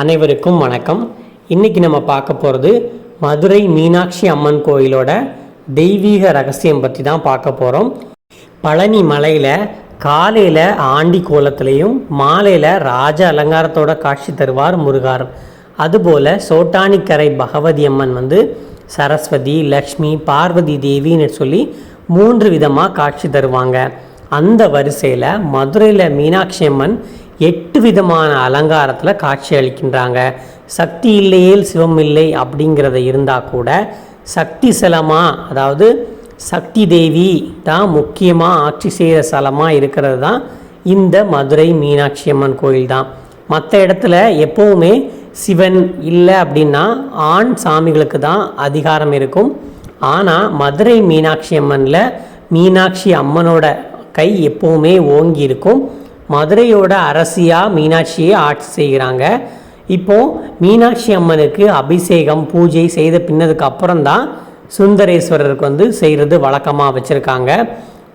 அனைவருக்கும் வணக்கம். இன்னைக்கு நம்ம பார்க்க போகிறது மதுரை மீனாட்சி அம்மன் கோயிலோட தெய்வீக ரகசியம் பற்றி தான் பார்க்க போகிறோம் பழனி மலையில் காலையில் ஆண்டி கோலத்திலையும் மாலையில் ராஜ அலங்காரத்தோட காட்சி தருவார் முருகார். அதுபோல் சோட்டானிக்கரை பகவதி அம்மன் வந்து சரஸ்வதி லக்ஷ்மி பார்வதி தேவின்னு சொல்லி மூன்று விதமாக காட்சி தருவாங்க. அந்த வரிசையில் மதுரையில் மீனாட்சி அம்மன் எட்டு விதமான அலங்காரத்தில் காட்சி அளிக்கின்றாங்க. சக்தி இல்லையேல் சிவம் இல்லை அப்படிங்கிறத இருந்தால் கூட சக்தி சலமா அதாவது சக்தி தேவி தான் முக்கியமாக ஆட்சி செய்கிற சலமாக இருக்கிறது தான் இந்த மதுரை மீனாட்சி அம்மன் கோயில் தான். மற்ற இடத்துல எப்போவுமே சிவன் இல்லை அப்படின்னா ஆண் சாமிகளுக்கு தான் அதிகாரம் இருக்கும். ஆனால் மதுரை மீனாட்சி அம்மனில் மீனாட்சி அம்மனோட கை எப்போவுமே ஓங்கி இருக்கும். மதுரையோட அரசியாக மீனாட்சியை ஆட்சி செய்கிறாங்க. இப்போது மீனாட்சி அம்மனுக்கு அபிஷேகம் பூஜை செய்த பின்னதுக்கு அப்புறம் தான் சுந்தரேஸ்வரருக்கு வந்து செய்கிறது வழக்கமாக வச்சுருக்காங்க.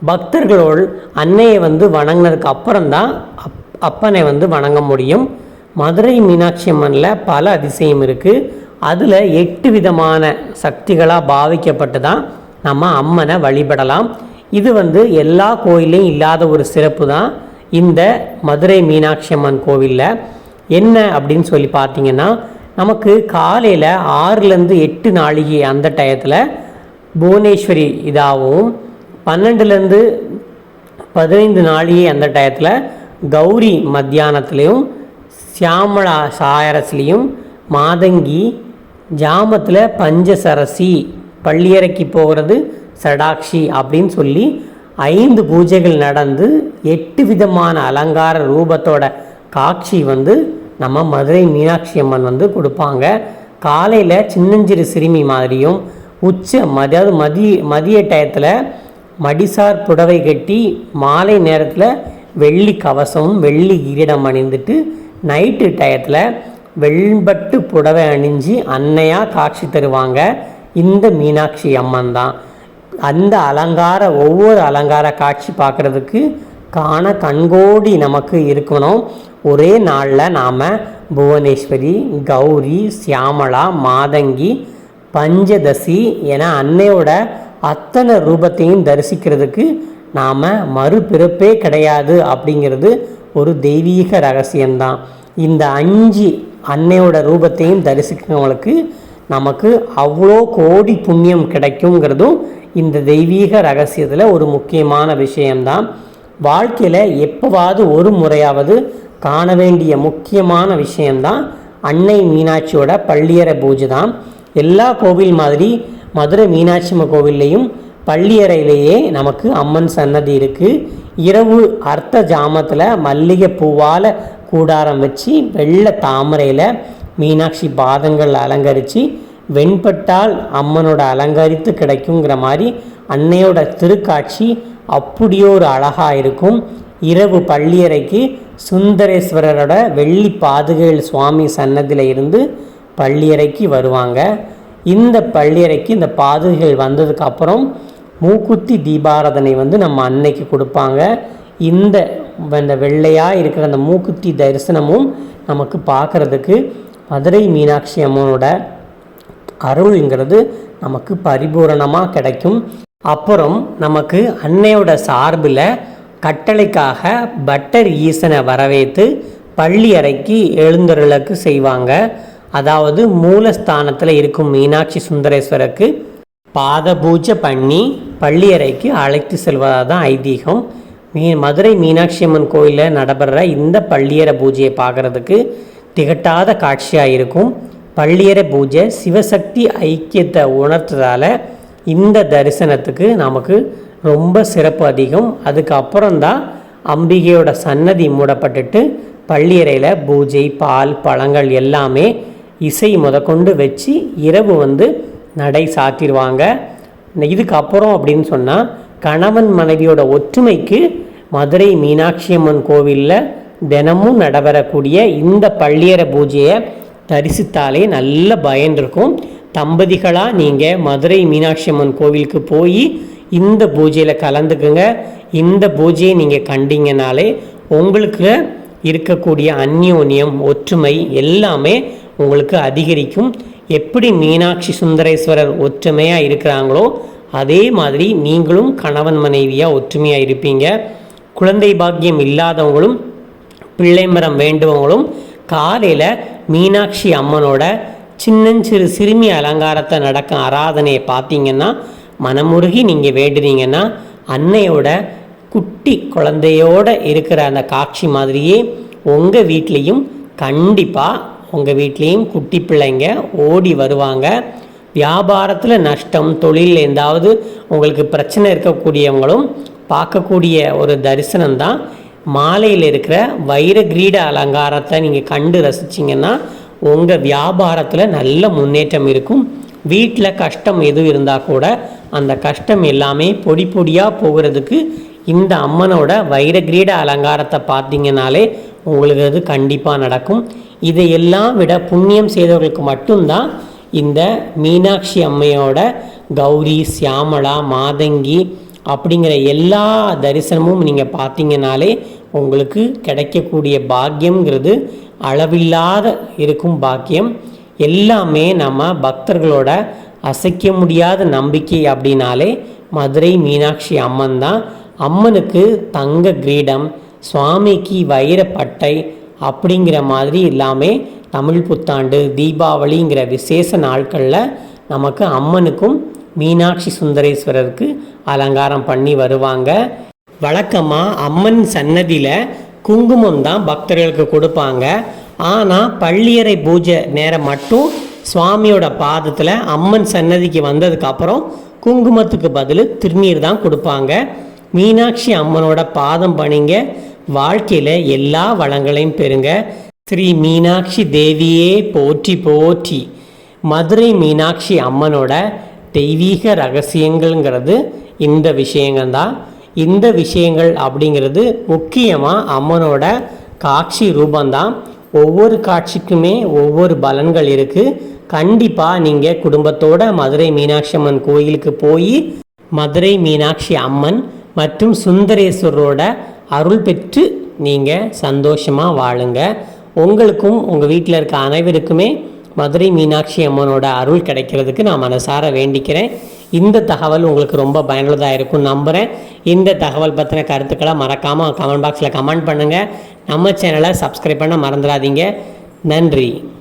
பக்தர்களோடு அன்னையை வந்து வணங்கினதுக்கு அப்புறம்தான் அப் அப்பனை வந்து வணங்க முடியும். மதுரை மீனாட்சி அம்மனில் பல அதிசயம் இருக்குது அதில் எட்டு விதமான சக்திகளாக பாவிக்கப்பட்டு தான் நம்ம அம்மனை வழிபடலாம். இது வந்து எல்லா கோயிலையும் இல்லாத ஒரு சிறப்பு தான். இந்த மதுரை மீனாட்சி அம்மன் கோவிலில் என்ன அப்படின்னு சொல்லி பார்த்தீங்கன்னா நமக்கு காலையில் ஆறுலேருந்து எட்டு நாளிகை அந்த டயத்தில் புவனேஸ்வரி இதாகவும் பன்னெண்டுலேருந்து பதினைந்து நாளிகை அந்த டயத்தில் கௌரி மத்தியானத்துலேயும் சியாமளா சாயரஸ்லேயும் மாதங்கி ஜாமத்தில் பஞ்சசரசி பள்ளியறைக்கு போகிறது சடாக்ஷி அப்படின்னு சொல்லி ஐந்து பூஜைகள் நடந்து எட்டு விதமான அலங்கார ரூபத்தோட காட்சி வந்து நம்ம மதுரை மீனாட்சி அம்மன் வந்து கொடுப்பாங்க. காலையில் சின்னஞ்சிறு சிறுமி மாதிரியும் உச்ச அதாவது மதிய மதிய டயத்தில் மடிசார் புடவை கட்டி மாலை நேரத்தில் வெள்ளி கவசமும் வெள்ளி கிரீடம் அணிந்துட்டு நைட்டு டயத்தில் வெண்பட்டு புடவை அணிஞ்சு அன்னையாக காட்சி தருவாங்க. இந்த மீனாட்சி அம்மன் தான். அந்த அலங்கார ஒவ்வொரு அலங்கார காட்சி பார்க்குறதுக்கு காண கண்கோடி நமக்கு இருக்கணும். ஒரே நாளில் நாம் புவனேஸ்வரி கௌரி சியாமளா மாதங்கி பஞ்சதசி என அன்னையோட அத்தனை ரூபத்தையும் தரிசிக்கிறதுக்கு நாம் மறுபிறப்பே கிடையாது அப்படிங்கிறது ஒரு தெய்வீக ரகசியம்தான். இந்த அஞ்சு அன்னையோட ரூபத்தையும் தரிசிக்கிறவங்களுக்கு நமக்கு அவ்வளோ கோடி புண்ணியம் கிடைக்குங்கிறதும் இந்த தெய்வீக ரகசியத்தில் ஒரு முக்கியமான விஷயம்தான். வாழ்க்கையில் எப்போவாவது ஒரு முறையாவது காண வேண்டிய முக்கியமான விஷயம்தான் அன்னை மீனாட்சியோட பள்ளியறை பூஜை தான் எல்லா கோவில் மாதிரி மதுரை மீனாட்சி அம்மன் கோவில்லையும் பள்ளியறையிலேயே நமக்கு அம்மன் சன்னதி இருக்குது இரவு அர்த்த ஜாமத்தில் மல்லிகை பூவால் கூடாரம் வச்சு வெள்ளை தாமரையில் மீனாட்சி பாதங்கள் அலங்கரித்து வெண்பட்டால் அம்மனோட அலங்கரித்து கிடைக்குங்கிற மாதிரி அன்னையோட திருக்காட்சி அப்படியே ஒரு அழகாக இருக்கும். இரவு பள்ளியறைக்கு சுந்தரேஸ்வரரோட வெள்ளி பாதுகைகள் சுவாமி சன்னதியில் இருந்து பள்ளியறைக்கு வருவாங்க. இந்த பள்ளியறைக்கு இந்த பாதுகைகள் வந்ததுக்கப்புறம் மூக்குத்தி தீபாராதனை வந்து நம்ம அன்னைக்கு கொடுப்பாங்க. இந்த இந்த வெள்ளையாக இருக்கிற அந்த மூக்குத்தி தரிசனமும் நமக்கு பார்க்குறதுக்கு மதுரை மீனாட்சி அம்மனோட அருள்ங்கிறது நமக்கு பரிபூரணமாக கிடைக்கும். அப்புறம் நமக்கு அன்னையோட சார்பில் கட்டளைக்காக பட்டர் ஈசனை வரவேற்று பள்ளி அறைக்கு எழுந்தருளுக்கு செய்வாங்க. அதாவது மூலஸ்தானத்தில் இருக்கும் மீனாட்சி சுந்தரேஸ்வருக்கு பாத பூஜை பண்ணி பள்ளியறைக்கு அழைத்து செல்வதாக தான் ஐதீகம். மீ மதுரை மீனாட்சி அம்மன் கோயிலில் நடைபெற இந்த பள்ளியறை பூஜையை பார்க்குறதுக்கு திகட்டாத காட்சியாக இருக்கும். பள்ளியறை பூஜை சிவசக்தி ஐக்கியத்தை உணர்த்ததால் இந்த தரிசனத்துக்கு நமக்கு ரொம்ப சிறப்பு அதிகம். அதுக்கப்புறம்தான் அம்பிகையோட சன்னதி மூடப்பட்டுட்டு பள்ளியறையில் பூஜை பால் பழங்கள் எல்லாமே இசை முதற்கொண்டு வச்சு இரவு வந்து நடை சாத்திடுவாங்க. இதுக்கப்புறம் அப்படின்னு சொன்னால் கணவன் மனைவியோட ஒற்றுமைக்கு மதுரை மீனாட்சி அம்மன் கோவிலில் தினமும் நடைபெறக்கூடிய இந்த பள்ளியறை பூஜையை தரிசித்தாலே நல்ல பயன் இருக்கும் தம்பதிகளாக நீங்கள் மதுரை மீனாட்சி அம்மன் கோவிலுக்கு போய் இந்த பூஜையில் கலந்துக்குங்க. இந்த பூஜையை நீங்கள் கண்டிங்கனாலே உங்களுக்கு இருக்கக்கூடிய அந்யோன்யம் ஒற்றுமை எல்லாமே உங்களுக்கு அதிகரிக்கும். எப்படி மீனாட்சி சுந்தரேஸ்வரர் ஒற்றுமையாக இருக்கிறாங்களோ அதே மாதிரி நீங்களும் கணவன் மனைவியாக ஒற்றுமையாக இருப்பீங்க. குழந்தை பாக்கியம் இல்லாதவங்களும் பிள்ளை மரம் வேண்டுவவங்களும் காலையில் மீனாட்சி அம்மனோட சின்னஞ்சிறு சிறுமி அலங்காரத்தை நடக்கும் ஆராதனையை பார்த்தீங்கன்னா மனமுருகி நீங்கள் வேண்டுனீங்கன்னா அன்னையோட குட்டி குழந்தையோட இருக்கிற அந்த காட்சி மாதிரியே உங்கள் வீட்லேயும் கண்டிப்பாக உங்கள் வீட்லேயும் குட்டி பிள்ளைங்க ஓடி வருவாங்க. வியாபாரத்தில் நஷ்டம் தொழில் எந்தாவது உங்களுக்கு பிரச்சனை இருக்கக்கூடியவங்களும் பார்க்கக்கூடிய ஒரு தரிசனம் தான் மாலையில் இருக்கிற வைர கிரீட அலங்காரத்தை நீங்கள் கண்டு ரசிச்சிங்கன்னா உங்கள் வியாபாரத்தில் நல்ல முன்னேற்றம் இருக்கும். வீட்டில் கஷ்டம் எதுவும் இருந்தால் கூட அந்த கஷ்டம் எல்லாமே பொடி பொடியாக போகிறதுக்கு இந்த அம்மனோட வைர கிரீட அலங்காரத்தை பார்த்தீங்கனாலே உங்களுக்கு அது கண்டிப்பாக நடக்கும். இதையெல்லாம் விட புண்ணியம் செய்தவர்களுக்கு மட்டும்தான் இந்த மீனாட்சி அம்மையோட கௌரி சியாமளா மாதங்கி அப்படிங்கிற எல்லா தரிசனமும் நீங்கள் பார்த்தீங்கனாலே உங்களுக்கு கிடைக்கக்கூடிய பாக்கியம்ங்கிறது அளவில்லாத இருக்கும் பாக்கியம். எல்லாமே நம்ம பக்தர்களோட அசைக்க முடியாத நம்பிக்கை அப்படின்னாலே மதுரை மீனாட்சி அம்மன் தான். அம்மனுக்கு தங்க கிரீடம் சுவாமிக்கு வைரப்பட்டை அப்படிங்கிற மாதிரி எல்லாமே தமிழ் புத்தாண்டு தீபாவளிங்கிற விசேஷ நாட்களில் நமக்கு அம்மனுக்கும் மீனாட்சி சுந்தரேஸ்வரருக்கு அலங்காரம் பண்ணி வருவாங்க. வழக்கமாக அம்மன் சன்னதியில் குங்குமம் தான் பக்தர்களுக்கு கொடுப்பாங்க. ஆனால் பள்ளியறை பூஜை நேரம் மட்டும் சுவாமியோட பாதத்தில் அம்மன் சன்னதிக்கு வந்ததுக்கப்புறம் குங்குமத்துக்கு பதில் திருநீர் தான் கொடுப்பாங்க. மீனாட்சி அம்மனோட பாதம் பணிங்க. வாழ்க்கையில் எல்லா வளங்களையும் பெறுங்க. ஸ்ரீ மீனாட்சி தேவியே போற்றி போற்றி. மதுரை மீனாட்சி அம்மனோட தெய்வீக ரகசியங்கள்ங்கிறது இந்த விஷயங்கள் தான் இந்த விஷயங்கள் அப்படிங்கிறது முக்கியமாக அம்மனோட காட்சி ரூபந்தான் ஒவ்வொரு காட்சிக்குமே ஒவ்வொரு பலன்கள் இருக்குது கண்டிப்பாக நீங்கள் குடும்பத்தோட மதுரை மீனாட்சி அம்மன் கோயிலுக்கு போய் மதுரை மீனாட்சி அம்மன் மற்றும் சுந்தரேஸ்வரரோட அருள் பெற்று நீங்கள் சந்தோஷமாக வாழுங்க. உங்களுக்கும் உங்கள் வீட்டில் இருக்க அனைவருக்குமே மதுரை மீனாட்சி அம்மனோட அருள் கிடைக்கிறதுக்கு நான் மனசார வேண்டிக்கிறேன். இந்த தகவல் உங்களுக்கு ரொம்ப பயனுள்ளதாக இருக்கும் நம்புகிறேன் இந்த தகவல் பற்றின கருத்துக்களை மறக்காமல் கமெண்ட் பாக்ஸில் கமெண்ட் பண்ணுங்கள் நம்ம சேனலை சப்ஸ்கிரைப் பண்ண மறந்துடாதீங்க. நன்றி.